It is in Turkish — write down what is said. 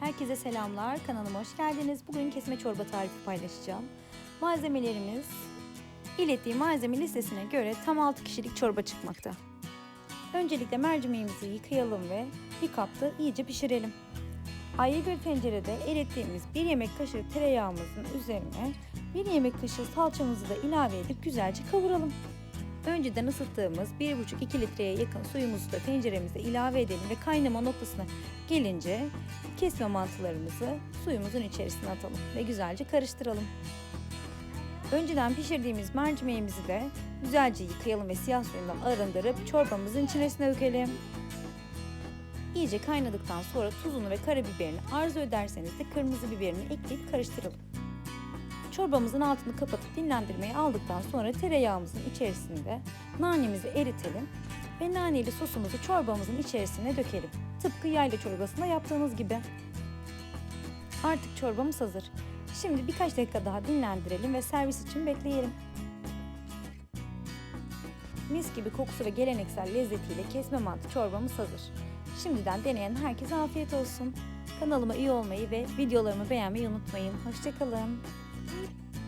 Herkese selamlar. Kanalıma hoş geldiniz. Bugün kesme çorba tarifi paylaşacağım. Malzemelerimiz ilettiği malzeme listesine göre tam 6 kişilik çorba çıkmakta. Öncelikle mercimeğimizi yıkayalım ve bir kapta iyice pişirelim. Ayrı tencerede erittiğimiz 1 yemek kaşığı tereyağımızın üzerine 1 yemek kaşığı salçamızı da ilave edip güzelce kavuralım. Önceden ısıttığımız 1,5-2 litreye yakın suyumuzu da tenceremize ilave edelim ve kaynama noktasına gelince kesme mantılarımızı suyumuzun içerisine atalım ve güzelce karıştıralım. Önceden pişirdiğimiz mercimeğimizi de güzelce yıkayalım ve siyah suyundan arındırıp çorbamızın içerisine dökelim. İyice kaynadıktan sonra tuzunu ve karabiberini arzu ederseniz de kırmızı biberini ekleyip karıştıralım. Çorbamızın altını kapatıp dinlendirmeye aldıktan sonra tereyağımızın içerisinde nanemizi eritelim ve naneli sosumuzu çorbamızın içerisine dökelim. Tıpkı yayla çorbasında yaptığımız gibi. Artık çorbamız hazır. Şimdi birkaç dakika daha dinlendirelim ve servis için bekleyelim. Mis gibi kokusu ve geleneksel lezzetiyle kesme mantı çorbamız hazır. Şimdiden deneyen herkese afiyet olsun. Kanalıma üye olmayı ve videolarımı beğenmeyi unutmayın. Hoşçakalın. Thank you.